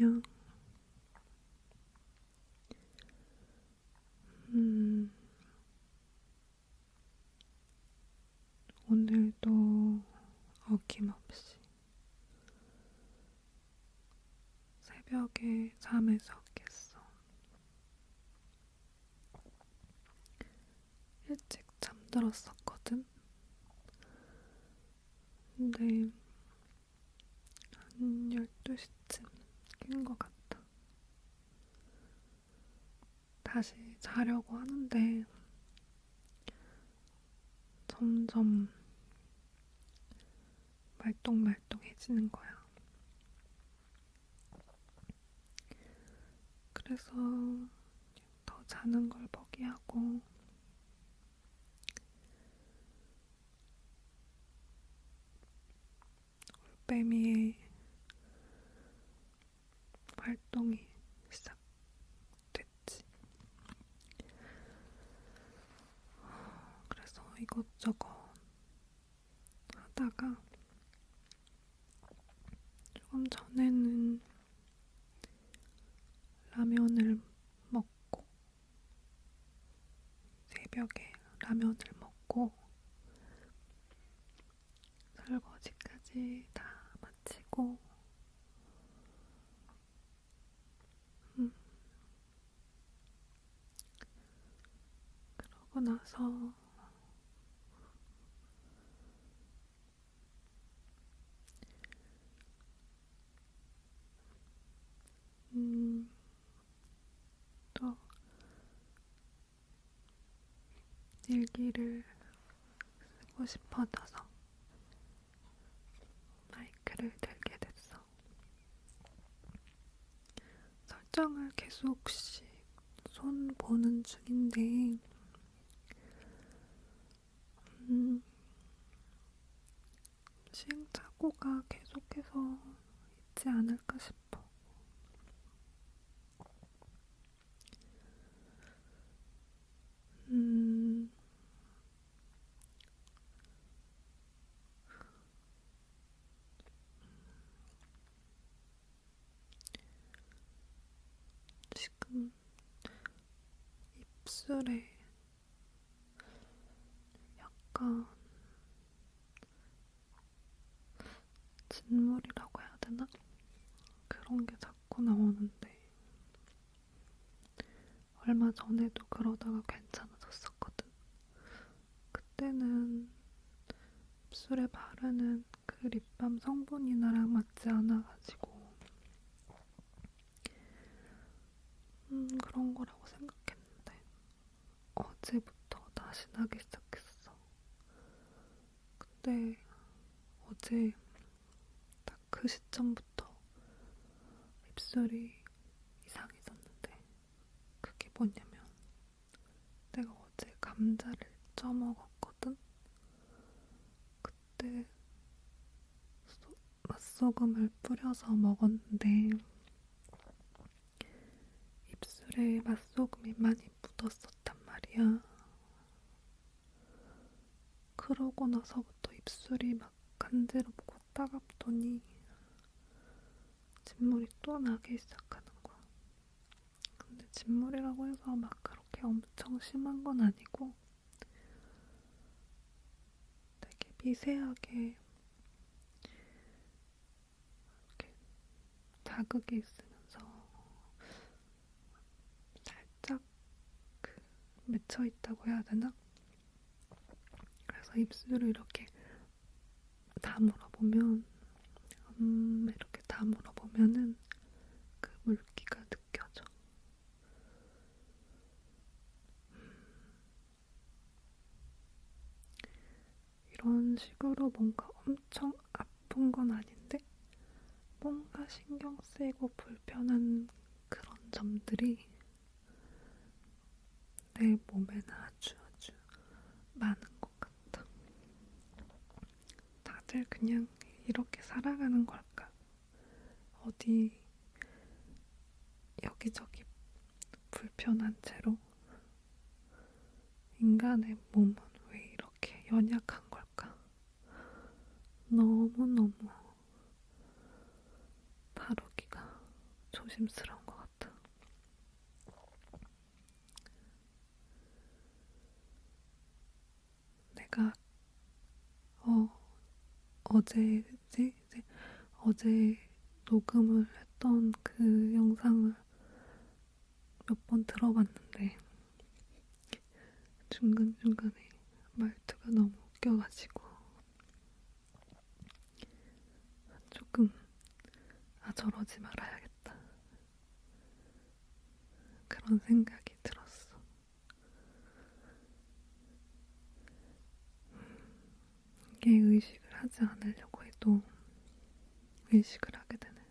안녕. 음, 오늘도 어김없이 새벽에 잠에서 깼어. 일찍 잠들었었거든. 근데 한 12시 쯤깬것 같다. 다시 자려고 하는데 점점 말똥말똥해지는 거야. 그래서 더 자는 걸 포기하고 올빼미의 활동이 시작됐지. 그래서 이것저것 하다가 조금 전에는 라면을 먹고 새벽에 라면을 먹고 설거지까지 다 마치고 그러고 나서 음, 또 일기를 쓰고 싶어져서 마이크를 들게 됐어. 설정을 계속씩 손 보는 중인데, 음, 시행착오가 계속해서 있지 않을까 싶어. 음, 지금 입술에 약간 진물이라고 해야 되나? 그런 게 자꾸 나오는데 얼마 전에도 그러다가 괜찮아졌었거든. 그때는 입술에 바르는 그 립밤 성분이 나랑 맞지 않아가지고 음, 그런 거라고 생각했는데, 어제부터 다시 나기 시작했어. 근데 어제 딱 그 시점부터 입술이 이상해졌는데, 그게 뭐냐면, 내가 어제 감자를 쪄먹었거든? 그때 소- 맛소금을 뿌려서 먹었는데, 입술에 맛소금이 많이 묻었었단 말이야. 그러고 나서부터 입술이 막 간지럽고 따갑더니 진물이 또 나기 시작하는 거야. 근데 진물이라고 해서 막 그렇게 엄청 심한 건 아니고 되게 미세하게 이렇게 자극이 있으면서 살짝 그 맺혀 있다고 해야 되나? 그래서 입술을 이렇게 다 물어 보면, 음, 이렇게 다 물어 보면은 그 물기가 느껴져. 이런 식으로 뭔가 엄청 아픈 건 아닌데, 뭔가 신경 쓰이고 불편한 그런 점들이 내 몸에는 아주 아주 많은 것 같아. 다들 그냥 이렇게 살아가는 걸까? 어디 여기저기 불편한 채로 인간의 몸은 왜 이렇게 연약한 걸까? 너무너무 다루기가 조심스러운 것 같아. 내가 어 어제지 이제 어제 녹음을 했던 그 영상을 몇 번 들어봤는데 중간중간에 말투가 너무 웃겨가지고 조금 아 저러지 말아야겠다 그런 생각이 들었어. 이게 의식을 하지 않으려고 해도 의식을 하게 되네.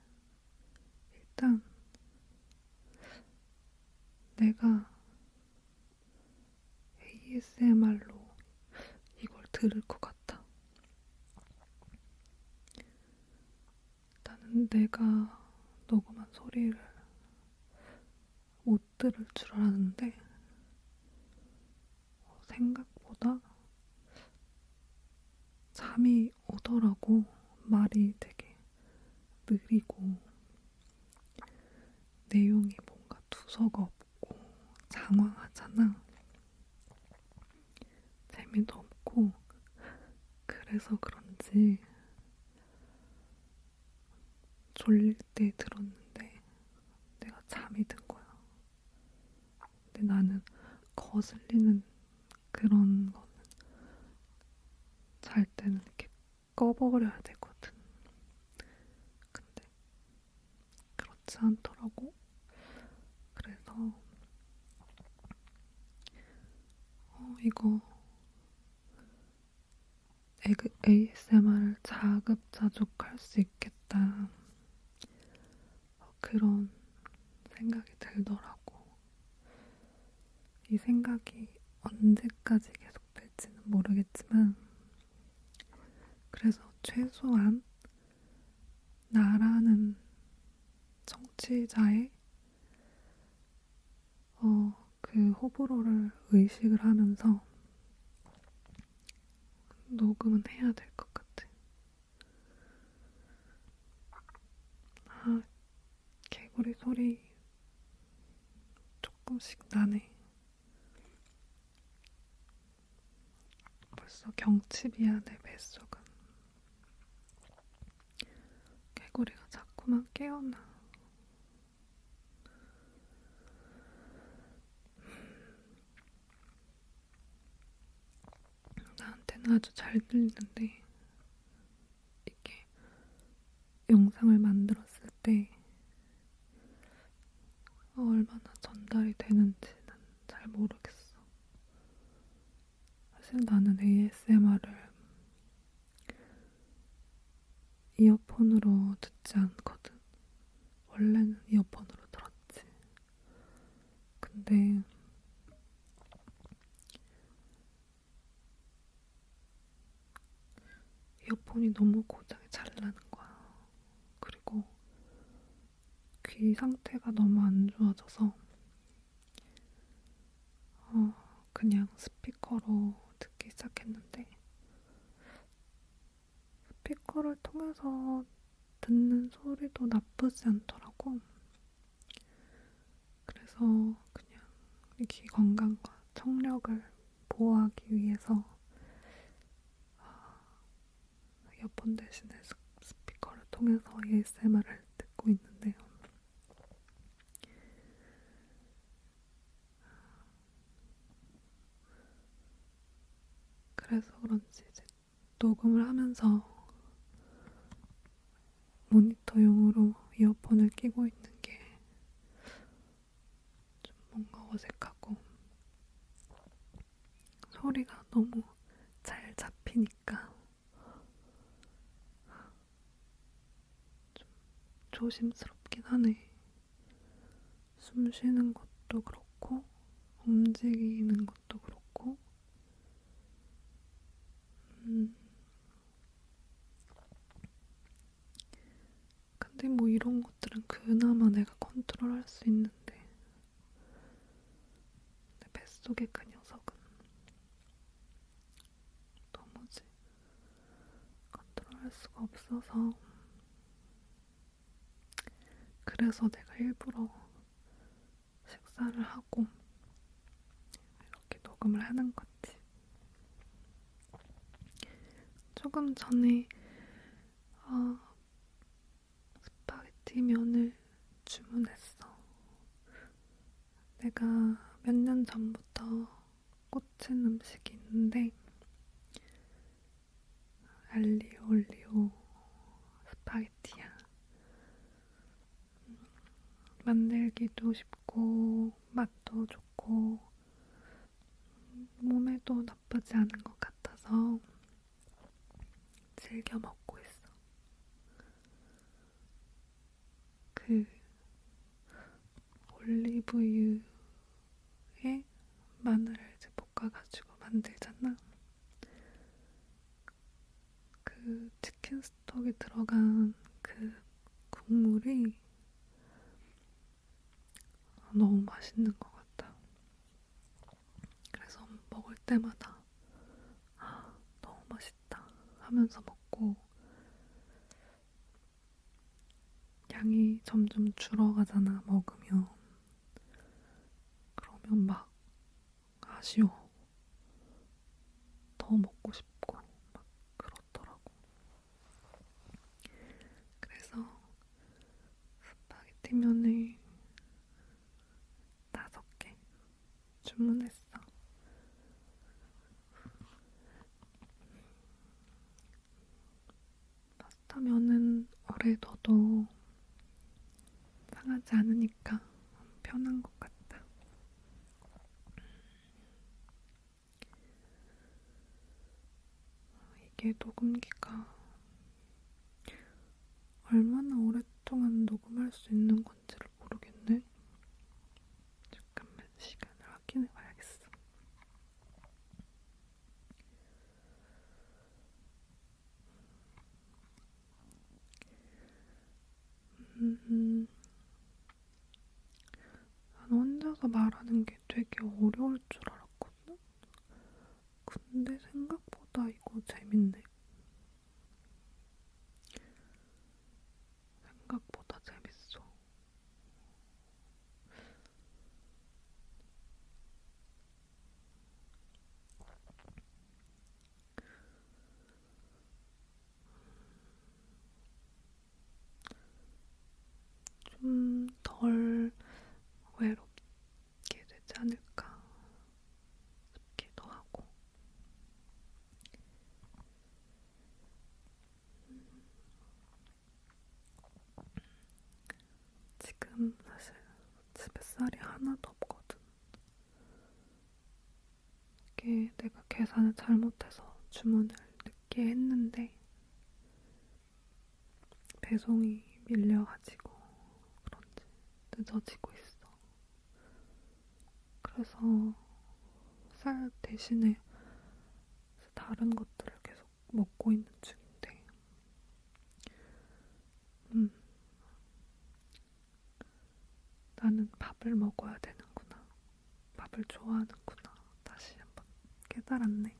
일단 내가 ASMR로 이걸 들을 것 같아. 나는 내가 녹음한 소리를 못 들을 줄 알았는데 어, 생각보다 잠이 오더라고. 말이 되게 느리고 내용이 뭔가 두서가 없고 장황하잖아. 재미도 없고 그래서 그런지 졸릴 때 들었는데 내가 잠이 든 거야. 근데 나는 거슬리는 그런 거는 잘 때는 이렇게 꺼버려야 되거든. 근데 그렇지 않더라고. 그래서 어, 이거 에그, ASMR을 자급자족할 수 있겠다. 어, 그런 생각이 들더라고. 이 생각이 언제까지 계속될지는 모르겠지만, 그래서 최소한 나라는 청취자의 어, 그 호불호를 의식을 하면서 녹음은 해야 될 것 같아. 아, 개구리 소리 조금씩 나네. 벌써 경칩이야, 내 뱃속 은. 개구리가 자꾸만 깨어나. 나한테는 아주 잘 들리는데, 이게 영상을 만들었을 때, 어, 얼마나 전달이 되는지는 잘 모르겠어. 사실 나는 ASMR을 이어폰으로 듣지 않거든. 원래는 이어폰으로 들었지. 근데 이어폰이 너무 고장이 잘 나는 거야. 그리고 귀 상태가 너무 안 좋아져서 어, 그냥 스피커로 듣기 시작했는데 스피커를 통해서 듣는 소리도 나쁘지 않더라고. 그래서 그냥 귀 건강과 청력을 보호하기 위해서 아, 이어폰 대신에 스- 스피커를 통해서 ASMR을 듣고 있는데요. 그래서 그런지 이제 녹음을 하면서 모니터용으로 이어폰을 끼고 있는 게 좀 뭔가 어색하고 소리가 너무 잘 잡히니까 좀 조심스럽긴 하네. 숨 쉬는 것도 그렇고 움직이는 것도 그렇고 음. 근데 뭐 이런 것들은 그나마 내가 컨트롤할 수 있는데 내 뱃속의 그 녀석은 도무지 컨트롤할 수가 없어서 그래서 내가 일부러 식사를 하고 이렇게 녹음을 하는 거지. 조금 전에 어, 스파게티 면을 주문했어. 내가 몇 년 전부터 꽂힌 음식이 있는데 알리오 올리오 스파게티야. 음, 만들기도 쉽고 맛도 좋고 몸에도 나쁘지 않은 것 같아서 즐겨 먹고 있어. 그 올리브유에 마늘을 이제 볶아가지고 만들잖아. 그 치킨 스톡에 들어간 그 국물이 너무 맛있는 것 같아. 그래서 먹을 때마다 아, 너무 맛있다 하면서 먹고 양이 점점 줄어가잖아 먹으면. 그러면 막 아쉬워. 더 먹고 싶고 막 그렇더라고. 그래서 스파게티 면을 다섯 개 주문했어 파스타 면은 오래 둬도 상하지 않으니까 편한 것 같다. 이게 녹음기가 얼마나 오랫동안 녹음할 수 있는 건지를 모르겠네. 잠깐만 시간을 확인해 봐야겠어. 음, 말하는 게 되게 어려울 줄 알았거든? 근데 생각보다 이거 재밌네. 생각보다 재밌어. 좀 덜 외롭게 되지 않을까 싶기도 하고. 지금 사실 집에 쌀이 하나도 없거든. 이게 내가 계산을 잘못해서 주문을 늦게 했는데 배송이 밀려가지고 그런지 늦어지고 있어. 그래서 쌀 대신에 다른 것들을 계속 먹고 있는 중인데, 음, 나는 밥을 먹어야 되는구나. 밥을 좋아하는구나. 다시 한번 깨달았네.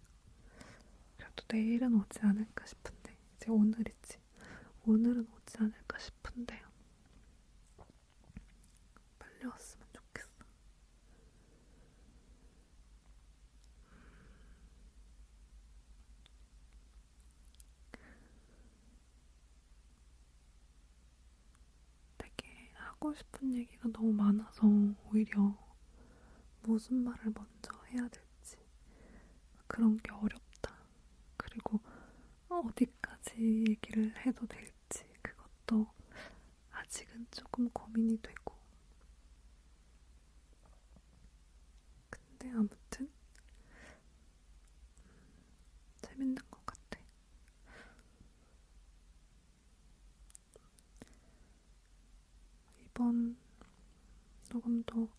그래도 내일은 오지 않을까 싶은데, 이제 오늘이지. 오늘은 오지 않을까 싶은데, 빨리 왔으면 좋겠어. 되게 하고 싶은 얘기가 너무 많아서 오히려 무슨 말을 먼저 해야 될지 그런 게 어렵다. 그리고 어디까지 얘기를 해도 될지 그것도 아직은 조금 고민이 되고. 근데 아무튼 음, 재밌는 것 같아. 이번 녹음도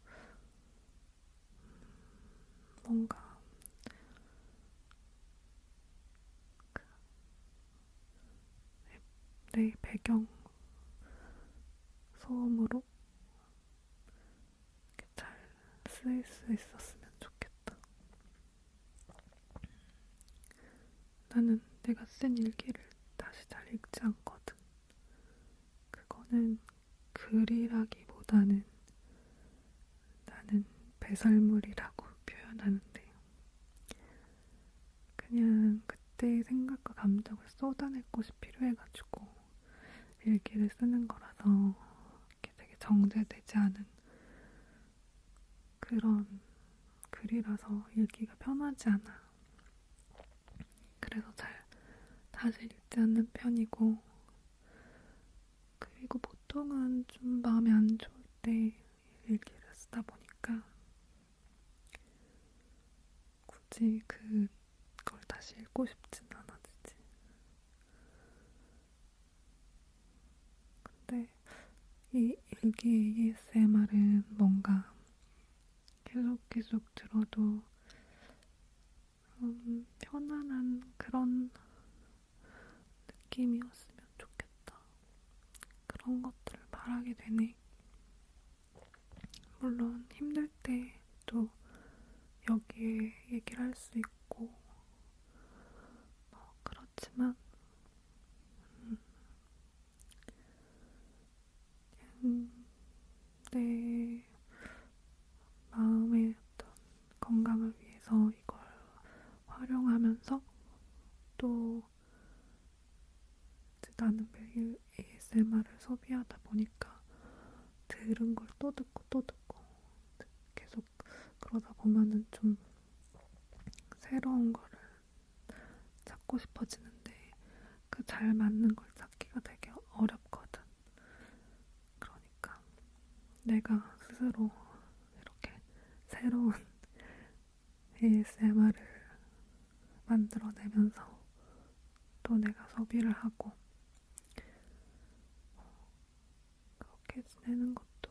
뭔가 그 내 배경 소음으로 잘 쓰일 수 있었으면 좋겠다. 나는 내가 쓴 일기를 다시 잘 읽지 않거든. 그거는 그 글이라기보다는 나는 배설물이라고 표현하는데 그냥 그때의 생각과 감정을 쏟아낼 곳이 필요해가지고 일기를 쓰는 거라서 되게 정제되지 않은 그런 글이라서 읽기가 편하지 않아. 그래서 잘 다시 읽지 않는 편이고, 그리고 보통은 좀 마음이 안 좋을 때 일기를 쓰다 보니까 굳이 그걸 다시 읽고 싶진 않아지지. 근데 이 일기 ASMR은 뭔가 계속 계속 들어도 음, 편안한 그런 느낌이었으면 좋겠다. 그런 것들을 바라게 되네. 물론 힘들 때도 여기에 얘기를 할 수 있고, 뭐 그렇지만, 음, 음, 내 마음의 어떤 건강을 위해서 이걸 활용하면서 또 나는 매일 ASMR을 소비하다 보니까 들은 걸 또 듣고 또 듣고 계속 그러다 보면은 좀 새로운 거를 찾고 싶어지는데 그 잘 맞는 걸 찾기가 되게 어렵거든. 그러니까 내가 스스로 이렇게 새로운 ASMR을 만들어내면서 또 내가 소비를 하고 그렇게 지내는 것도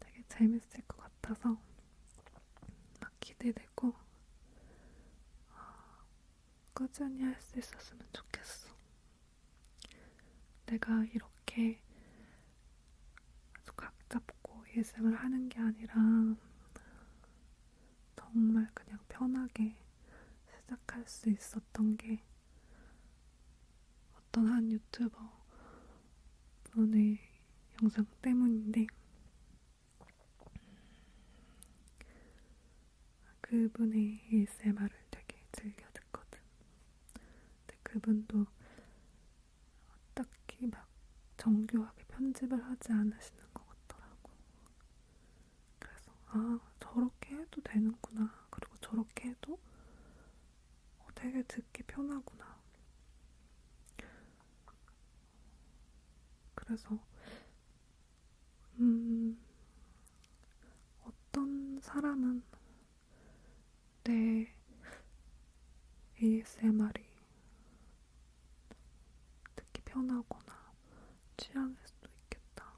되게 재밌을 것 같아서 막 기대되고 어, 꾸준히 할 수 있었으면 좋겠어. 내가 이렇게 각 잡고 ASMR 하는 게 아니라 정말 그냥 편하게 시작할 수 있었던 게 어떤 한 유튜버 분의 영상 때문인데 그분의 ASMR을 되게 즐겨 듣거든. 근데 그분도 딱히 막 정교하게 편집을 하지 않으시는 아 저렇게 해도 되는구나. 그리고 저렇게 해도 어, 되게 듣기 편하구나. 그래서 음 어떤 사람은 내 ASMR이 듣기 편하거나 취향일 수도 있겠다.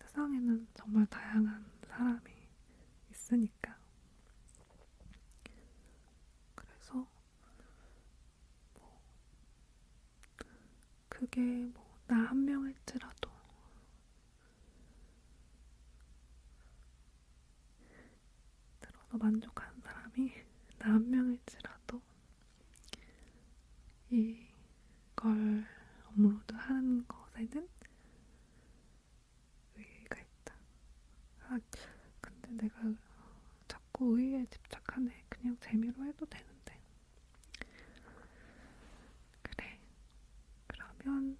세상에는 정말 다양한 사람이 있으니까. 그래서 뭐 그게 뭐 나 한 명일지라도 들어서 만족하는 사람이 나 한 명일지라도 이걸 업로드 하는 것에는 의의가 있다. 아, 근데 내가 자꾸 의의에 집착하네. 그냥 재미로 해도 되는데. 그래. 그러면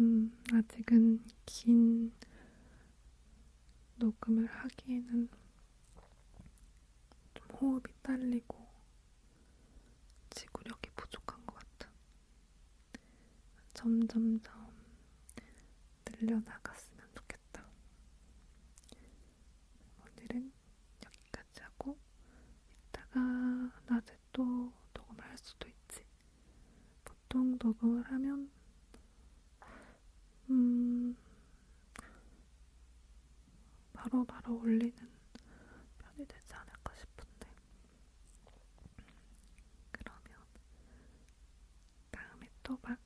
음, 아직은 긴 녹음을 하기에는 좀 호흡이 딸리고 지구력이 부족한 것 같아. 점점점 늘려나갔으 하다가 낮에 또 녹음을 할 수도 있지. 보통 녹음을 하면, 음, 바로바로 바로 올리는 편이 되지 않을까 싶은데. 그러면 다음에 또 봐.